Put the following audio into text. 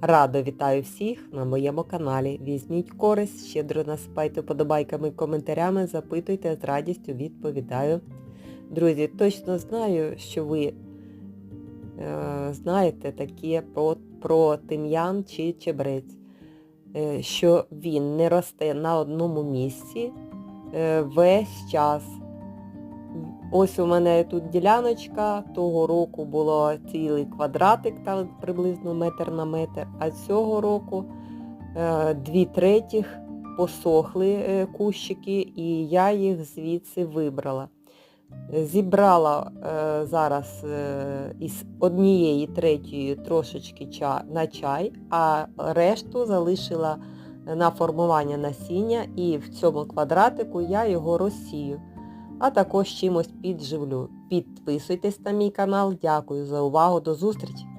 Радо вітаю всіх на моєму каналі. Візьміть користь, щедро насипайте подобайками, коментарями, запитуйте, з радістю відповідаю. Друзі, точно знаю, що ви е, знаєте таке про, про тим'ян чи чебрець, е, що він не росте на одному місці е, весь час. Ось у мене тут діляночка, того року було цілий квадратик, там приблизно метр на метр, а цього року е, дві третіх посохли е, кущики і я їх звідси вибрала. Зібрала е, зараз із однієї третьої трошечки на чай, а решту залишила на формування насіння і в цьому квадратику я його розсію а також чимось підживлю. Підписуйтесь на мій канал. Дякую за увагу. До зустрічі!